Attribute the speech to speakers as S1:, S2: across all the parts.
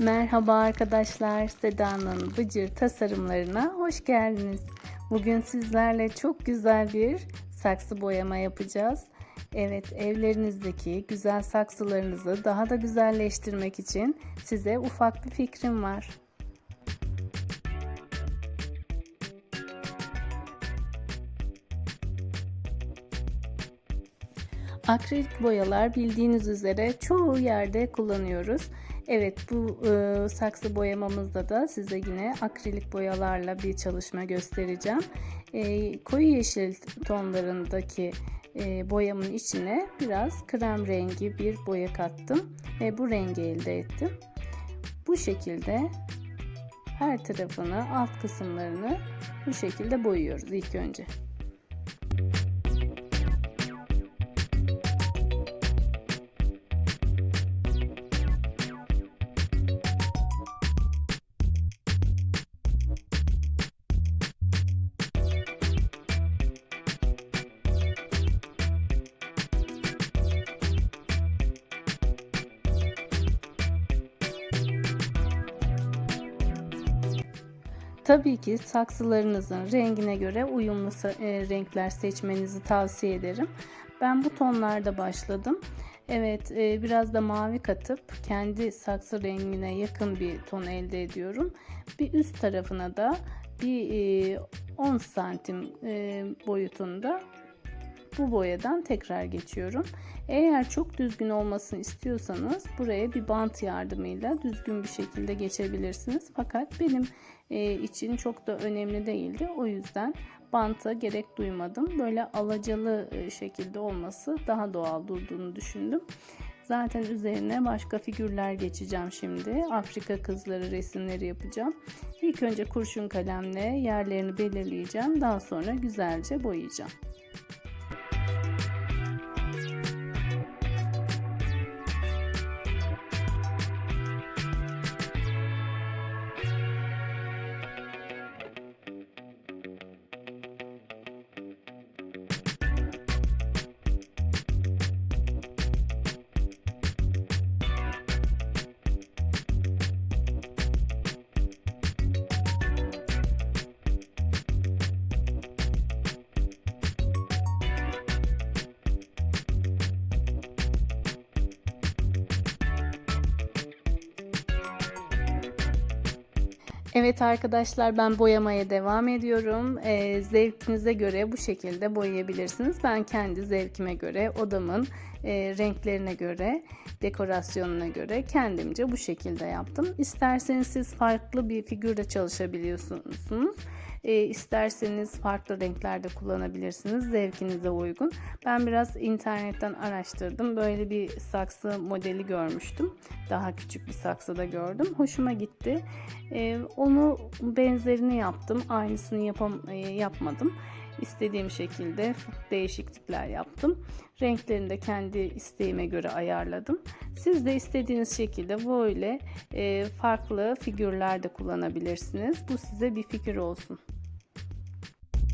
S1: Merhaba arkadaşlar, Seda'nın Bıcır tasarımlarına hoş geldiniz. Bugün sizlerle çok güzel bir saksı boyama yapacağız. Evet, evlerinizdeki güzel saksılarınızı daha da güzelleştirmek için size ufak bir fikrim var. Akrilik boyalar bildiğiniz üzere çoğu yerde kullanıyoruz. Evet bu e, saksı boyamamızda da size yine akrilik boyalarla bir çalışma göstereceğim. E, koyu yeşil tonlarındaki e, boyamın içine biraz krem rengi bir boya kattım ve bu rengi elde ettim. Bu şekilde her tarafını alt kısımlarını bu şekilde boyuyoruz ilk önce. Tabii ki saksılarınızın rengine göre uyumlu e, renkler seçmenizi tavsiye ederim. Ben bu tonlarda başladım. Evet e, biraz da mavi katıp kendi saksı rengine yakın bir ton elde ediyorum. Bir üst tarafına da bir 10 e, santim boyutunda bu boyadan tekrar geçiyorum. Eğer çok düzgün olmasını istiyorsanız buraya bir bant yardımıyla düzgün bir şekilde geçebilirsiniz. Fakat benim e, için çok da önemli değildi. O yüzden banta gerek duymadım. Böyle alacalı e, şekilde olması daha doğal durduğunu düşündüm. Zaten üzerine başka figürler geçeceğim şimdi. Afrika kızları resimleri yapacağım. İlk önce kurşun kalemle yerlerini belirleyeceğim. Daha sonra güzelce boyayacağım. Evet arkadaşlar ben boyamaya devam ediyorum. Ee, zevkinize göre bu şekilde boyayabilirsiniz. Ben kendi zevkime göre odamın e, renklerine göre dekorasyonuna göre kendimce bu şekilde yaptım. İsterseniz siz farklı bir figürde çalışabiliyorsunuz. E, isterseniz farklı renklerde kullanabilirsiniz. Zevkinize uygun. Ben biraz internetten araştırdım. Böyle bir saksı modeli görmüştüm. Daha küçük bir saksıda gördüm. Hoşuma gitti. E, onu benzerini yaptım. Aynısını yapam, e, yapmadım. İstediğim şekilde değişiklikler yaptım. Renklerini de kendi isteğime göre ayarladım. Siz de istediğiniz şekilde böyle e, farklı figürler de kullanabilirsiniz. Bu size bir fikir olsun.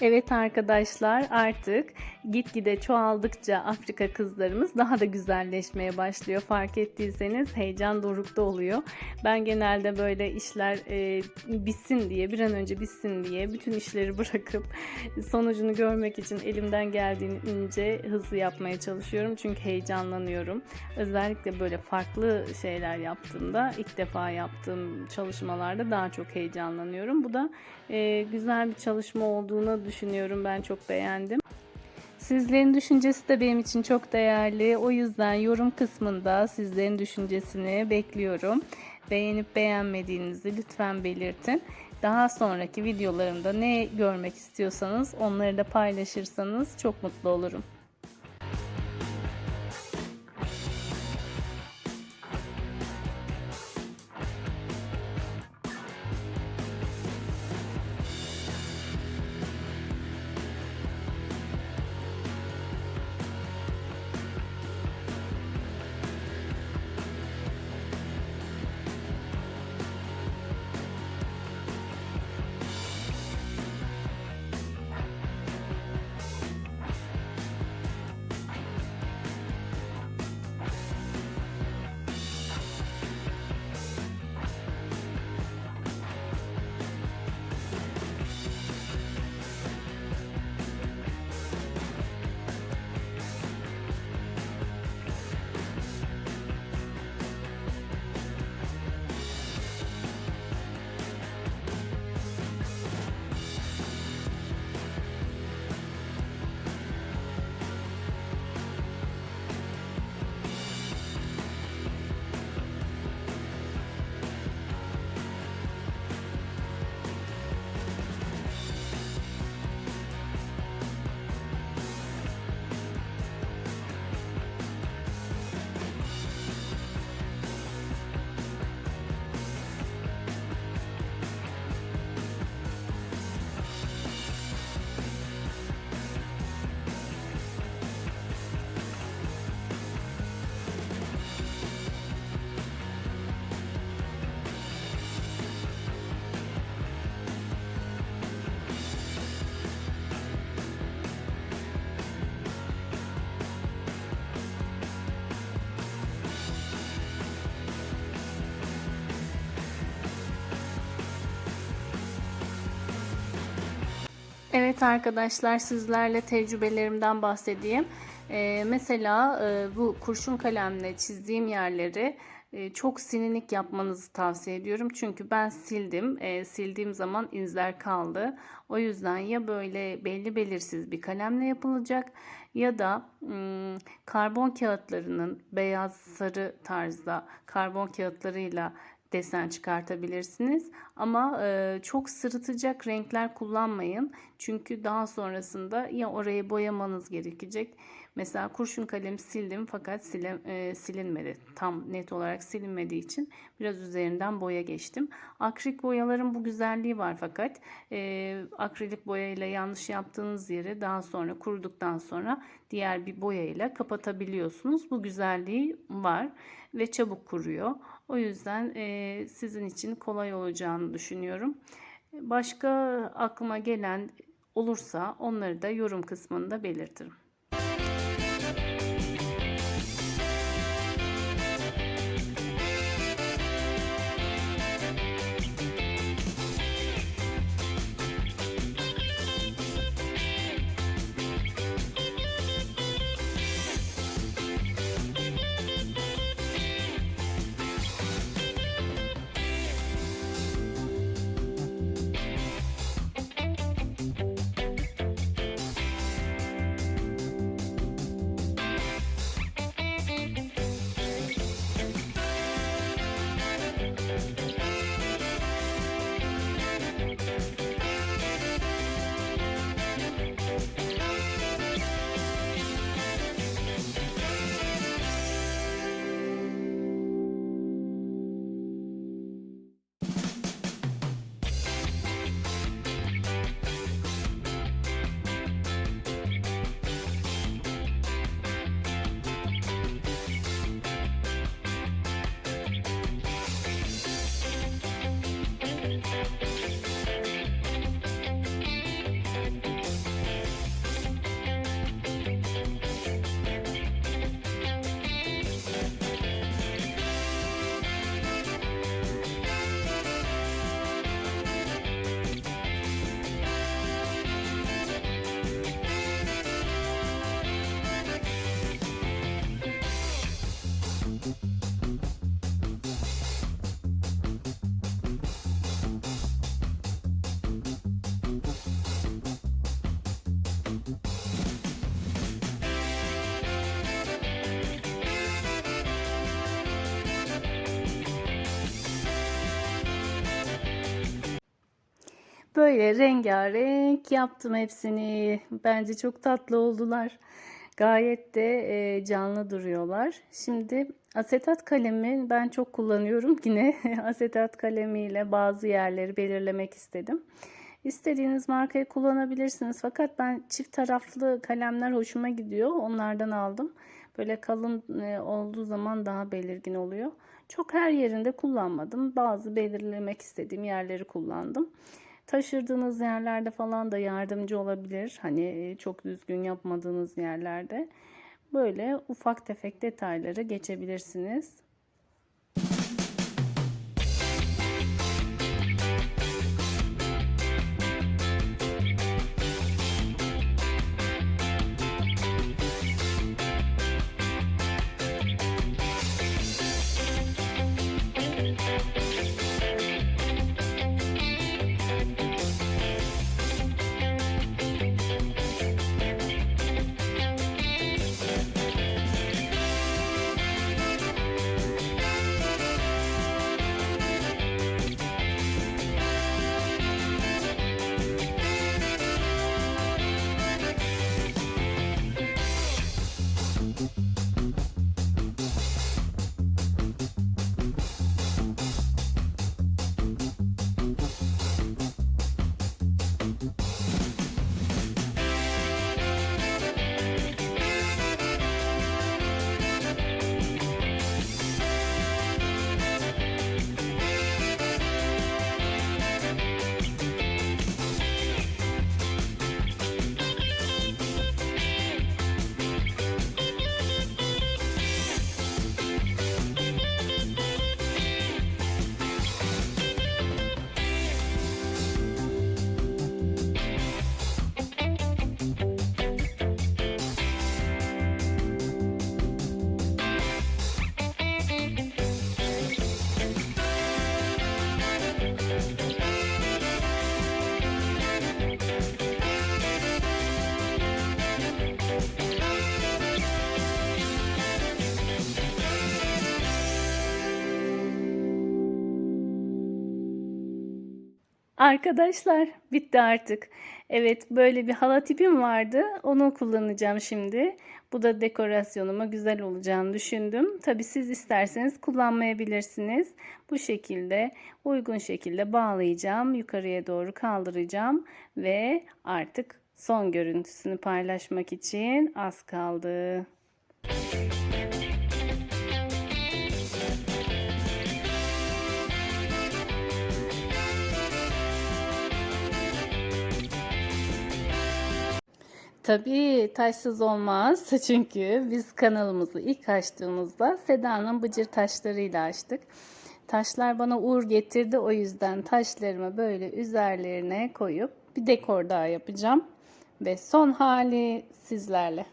S1: Evet arkadaşlar artık gitgide çoğaldıkça Afrika kızlarımız daha da güzelleşmeye başlıyor. Fark ettiyseniz heyecan dorukta oluyor. Ben genelde böyle işler e, bitsin diye bir an önce bitsin diye bütün işleri bırakıp sonucunu görmek için elimden geldiğince hızlı yapmaya çalışıyorum. Çünkü heyecanlanıyorum. Özellikle böyle farklı şeyler yaptığımda ilk defa yaptığım çalışmalarda daha çok heyecanlanıyorum. Bu da e, güzel bir çalışma olduğunu düşünüyorum. Ben çok beğendim. Sizlerin düşüncesi de benim için çok değerli. O yüzden yorum kısmında sizlerin düşüncesini bekliyorum. Beğenip beğenmediğinizi lütfen belirtin. Daha sonraki videolarımda ne görmek istiyorsanız onları da paylaşırsanız çok mutlu olurum. Evet arkadaşlar sizlerle tecrübelerimden bahsedeyim. Ee, mesela e, bu kurşun kalemle çizdiğim yerleri e, çok sininik yapmanızı tavsiye ediyorum. Çünkü ben sildim. E, sildiğim zaman izler kaldı. O yüzden ya böyle belli belirsiz bir kalemle yapılacak ya da ım, karbon kağıtlarının beyaz sarı tarzda karbon kağıtlarıyla desen çıkartabilirsiniz. Ama e, çok sırıtacak renkler kullanmayın. Çünkü daha sonrasında ya orayı boyamanız gerekecek. Mesela kurşun kalemi sildim fakat sile, e, silinmedi. Tam net olarak silinmediği için biraz üzerinden boya geçtim. Akrilik boyaların bu güzelliği var fakat e, akrilik boyayla yanlış yaptığınız yeri daha sonra kuruduktan sonra diğer bir boyayla kapatabiliyorsunuz. Bu güzelliği var ve çabuk kuruyor. O yüzden e, sizin için kolay olacağını düşünüyorum. Başka aklıma gelen olursa onları da yorum kısmında belirtirim. Böyle rengarenk yaptım hepsini. Bence çok tatlı oldular. Gayet de e, canlı duruyorlar. Şimdi asetat kalemi ben çok kullanıyorum. Yine asetat kalemiyle bazı yerleri belirlemek istedim. İstediğiniz markayı kullanabilirsiniz. Fakat ben çift taraflı kalemler hoşuma gidiyor. Onlardan aldım. Böyle kalın e, olduğu zaman daha belirgin oluyor. Çok her yerinde kullanmadım. Bazı belirlemek istediğim yerleri kullandım. Taşırdığınız yerlerde falan da yardımcı olabilir. Hani e, çok düzgün yapmadığınız yerlerde. Böyle ufak tefek detayları geçebilirsiniz. Arkadaşlar bitti artık. Evet böyle bir hala tipim vardı. Onu kullanacağım şimdi. Bu da dekorasyonuma güzel olacağını düşündüm. Tabi siz isterseniz kullanmayabilirsiniz. Bu şekilde uygun şekilde bağlayacağım. Yukarıya doğru kaldıracağım. Ve artık son görüntüsünü paylaşmak için az kaldı. Tabii taşsız olmaz. Çünkü biz kanalımızı ilk açtığımızda Seda'nın bıcır taşlarıyla açtık. Taşlar bana uğur getirdi. O yüzden taşlarımı böyle üzerlerine koyup bir dekor daha yapacağım. Ve son hali sizlerle.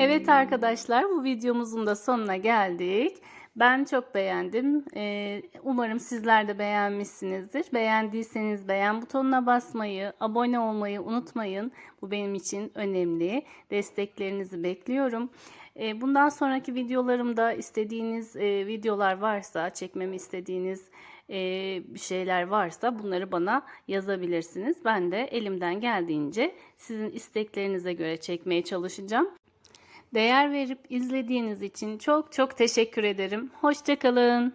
S1: Evet arkadaşlar bu videomuzun da sonuna geldik. Ben çok beğendim. Ee, umarım sizler de beğenmişsinizdir. Beğendiyseniz beğen butonuna basmayı, abone olmayı unutmayın. Bu benim için önemli. Desteklerinizi bekliyorum. Ee, bundan sonraki videolarımda istediğiniz e, videolar varsa, çekmemi istediğiniz e, bir şeyler varsa bunları bana yazabilirsiniz. Ben de elimden geldiğince sizin isteklerinize göre çekmeye çalışacağım. Değer verip izlediğiniz için çok çok teşekkür ederim. Hoşçakalın.